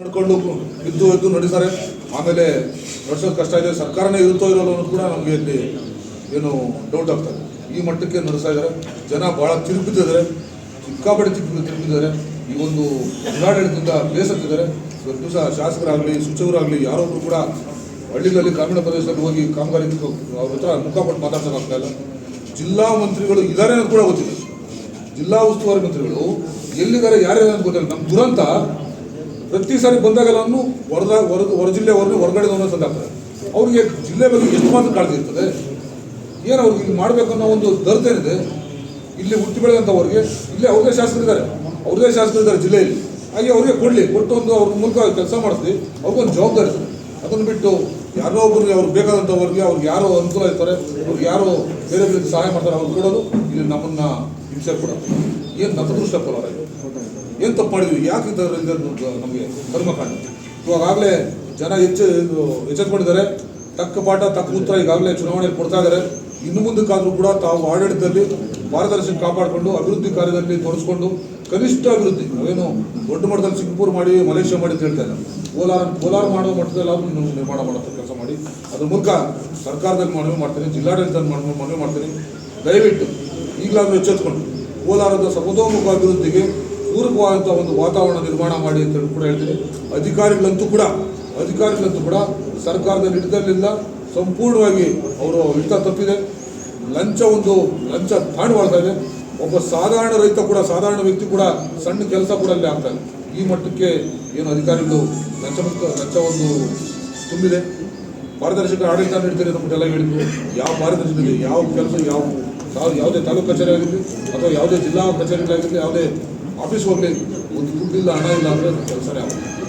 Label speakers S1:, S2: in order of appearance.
S1: ನಡ್ಕೊಂಡು ಇದ್ದು ಇದ್ದು ನಡೆಸ್ತಾರೆ ಆಮೇಲೆ ನಡೆಸೋದು ಕಷ್ಟ ಇದೆ, ಸರ್ಕಾರನೇ ಇರುತ್ತೋ ಇರೋಲ್ಲ ಅನ್ನೋದು ಕೂಡ ನಮಗೆ ಇಲ್ಲಿ ಏನು ಡೌಟ್ ಆಗ್ತದೆ ಈ ಮಟ್ಟಕ್ಕೆ ನಡೆಸ್ತಾ ಇದ್ದಾರೆ. ಜನ ಭಾಳ ತಿರುಪಿದ್ದಾರೆ ಸಿಕ್ಕಾಪಟ್ಟೆ ತಿರುಗಿ ತಿರುಗಿದ್ದಾರೆ ಈ ಒಂದು ಜಿಲ್ಲಾಡಳಿತದಿಂದ ಬೇಸತ್ತಿದ್ದಾರೆ ಇವತ್ತು ದಿವಸ ಶಾಸಕರಾಗಲಿ, ಸಚಿವರಾಗಲಿ ಯಾರೊಬ್ಬರು ಕೂಡ ಹಳ್ಳಿಗಳಲ್ಲಿ ಗ್ರಾಮೀಣ ಪ್ರದೇಶದಲ್ಲಿ ಹೋಗಿ ಕಾಮಗಾರಿ ಅವ್ರ ಹತ್ರ ಮುಖಪಟ್ಟು ಮಾತಾಡ್ಸೋಕ್ಕಾಗ್ತಾ ಇಲ್ಲ. ಜಿಲ್ಲಾ ಮಂತ್ರಿಗಳು ಇದ್ದಾರೆ ಅನ್ನೋದು ಕೂಡ ಗೊತ್ತಿಲ್ಲ. ಜಿಲ್ಲಾ ಉಸ್ತುವಾರಿ ಮಂತ್ರಿಗಳು ಎಲ್ಲಿದ್ದಾರೆ ಯಾರ್ಯಾರು ಅಂತ ಗೊತ್ತಿಲ್ಲ. ನಮ್ಮ ದುರಂತ ಪ್ರತಿ ಸಾರಿ ಬಂದಾಗಲನ್ನು ಹೊರದ ಹೊರ ಹೊರ ಜಿಲ್ಲೆ ಹೊರಗೆ ಹೊರಗಡೆ ತಂದಾಗ್ತಾರೆ ಅವ್ರಿಗೆ ಜಿಲ್ಲೆ ಬಗ್ಗೆ ಎಷ್ಟು ಮಾತ್ರ ಕಾಳಜಿ ಇರ್ತದೆ? ಏನು ಅವ್ರಿಗೆ ಇಲ್ಲಿ ಮಾಡಬೇಕು ಅನ್ನೋ ಒಂದು ದರ್ತೇನಿದೆ ಇಲ್ಲಿ ಹುಟ್ಟಿ ಬೆಳೆದಂಥವ್ರಿಗೆ ಇಲ್ಲೇ ಅವ್ರದೇ ಶಾಸಕರಿದ್ದಾರೆ. ಅವ್ರದೇ ಶಾಸಕರಿದ್ದಾರೆ ಜಿಲ್ಲೆಯಲ್ಲಿ. ಹಾಗೆ ಅವ್ರಿಗೆ ಕೊಡಲಿ. ಕೊಟ್ಟು ಒಂದು ಅವ್ರ ಮೂಲಕ ಕೆಲಸ ಮಾಡಿಸಿ ಅವ್ರಿಗೊಂದು ಜವಾಬ್ದಾರಿ ಅದನ್ನು ಬಿಟ್ಟು ಯಾರೋ ಒಬ್ಬರು ಅವ್ರಿಗೆ ಬೇಕಾದಂಥವ್ರಿಗೆ ಅವ್ರಿಗೆ ಯಾರೋ ಅನುಕೂಲ ಇರ್ತಾರೆ ಅವ್ರಿಗೆ ಯಾರೋ ಬೇರೆ ಬೇರೆ ಸಹಾಯ ಮಾಡ್ತಾರೆ, ಅವ್ರು ಕೊಡೋದು, ಇಲ್ಲಿ ನಮ್ಮನ್ನ ಹಿಂಸೆ ಕೊಡೋದು. ಏನು ನತದೃಷ್ಟ ಕೊಡೋರ ಏನು ತಪ್ಪು ಮಾಡಿದ್ವಿ ಯಾಕೆ ನಮಗೆ ಕರ್ಮಕಾಂಡ ಇವಾಗಲೇ ಜನ ಹೆಚ್ಚು ಎಚ್ಚೆತ್ಕೊಂಡಿದ್ದಾರೆ. ತಕ್ಕ ಪಾಠ, ತಕ್ಕ ಉತ್ತರ ಈಗಾಗಲೇ ಚುನಾವಣೆಯಲ್ಲಿ ಕೊಡ್ತಾ ಇದ್ದಾರೆ. ಇನ್ನು ಮುಂದಕ್ಕಾದರೂ ಕೂಡ ತಾವು ಆಡಳಿತದಲ್ಲಿ ಪಾರದರ್ಶಕ ಕಾಪಾಡಿಕೊಂಡು ಅಭಿವೃದ್ಧಿ ಕಾರ್ಯದಲ್ಲಿ ತೊಡಸ್ಕೊಂಡು ಕನಿಷ್ಠ ಅಭಿವೃದ್ಧಿ. ನಾವೇನು ದೊಡ್ಡ ಮಟ್ಟದಲ್ಲಿ ಸಿಂಗಪುರ್ ಮಾಡಿ, ಮಲೇಷ್ಯಾ ಮಾಡಿ ಅಂತ ಹೇಳ್ತಾ ಇಲ್ಲ. ಕೋಲಾರ ಕೋಲಾರ ಮಾಡೋ ಮಟ್ಟದಲ್ಲಿ ನೀವು ನಿರ್ಮಾಣ ಮಾಡೋ ಕೆಲಸ ಮಾಡಿ. ಅದ್ರ ಮೂಲಕ ಸರ್ಕಾರದಲ್ಲಿ ಮನವಿ ಮಾಡ್ತೀನಿ, ಜಿಲ್ಲಾಡಳಿತದಲ್ಲಿ ಮನವಿ ಮಾಡ್ತೀನಿ. ದಯವಿಟ್ಟು ಈಗಲಾದರೂ ಎಚ್ಚೆತ್ಕೊಂಡು ಕೋಲಾರದ ಸರ್ವತೋಮುಖ ಅಭಿವೃದ್ಧಿಗೆ ಪೂರಕವಾದಂಥ ಒಂದು ವಾತಾವರಣ ನಿರ್ಮಾಣ ಮಾಡಿ ಅಂತ ಕೂಡ ಹೇಳ್ತೀನಿ. ಅಧಿಕಾರಿಗಳಂತೂ ಕೂಡ ಅಧಿಕಾರಿಗಳಂತೂ ಕೂಡ ಸರ್ಕಾರದ ಹಿಡಿತದಿಂದ ಸಂಪೂರ್ಣವಾಗಿ ಅವರು ಹಿಡಿತ ತಪ್ಪಿದೆ. ಲಂಚ ಒಂದು ಲಂಚ ತಾಂಡವಾಡ್ತಾ ಇದೆ. ಒಬ್ಬ ಸಾಧಾರಣ ರೈತ ಕೂಡ, ಸಾಧಾರಣ ವ್ಯಕ್ತಿ ಕೂಡ ಸಣ್ಣ ಕೆಲಸ ಕೂಡ ಅಲ್ಲಿ ಆಗ್ತಾರೆ ಈ ಮಟ್ಟಕ್ಕೆ ಏನು ಅಧಿಕಾರಿಗಳು ಮುಕ್ತ ಲಂಚ ಒಂದು ತುಂಬಿದೆ. ಪಾರದರ್ಶಕ ಆಡಳಿತ ನೀಡ್ತಾರೆ ನಮಗೆಲ್ಲ ಹೇಳಿದ್ರು. ಯಾವ ಪಾರದರ್ಶಕತೆ, ಯಾವ ಕೆಲಸ, ಯಾವ ಯಾವ ಯಾವುದೇ ತಾಲೂಕು ಕಚೇರಿ ಆಗಿರಲಿ ಅಥವಾ ಯಾವುದೇ ಜಿಲ್ಲಾ ಕಚೇರಿಗಳಾಗಿರಲಿ, ಯಾವುದೇ ಆಫೀಸ್ ಹೋಗಲಿ, ಒಂದು ದುಡ್ಡಿಲ್ಲ, ಹಣ ಇಲ್ಲ ಅಂದರೆ ಕೆಲಸನೇ ಆಗುತ್ತೆ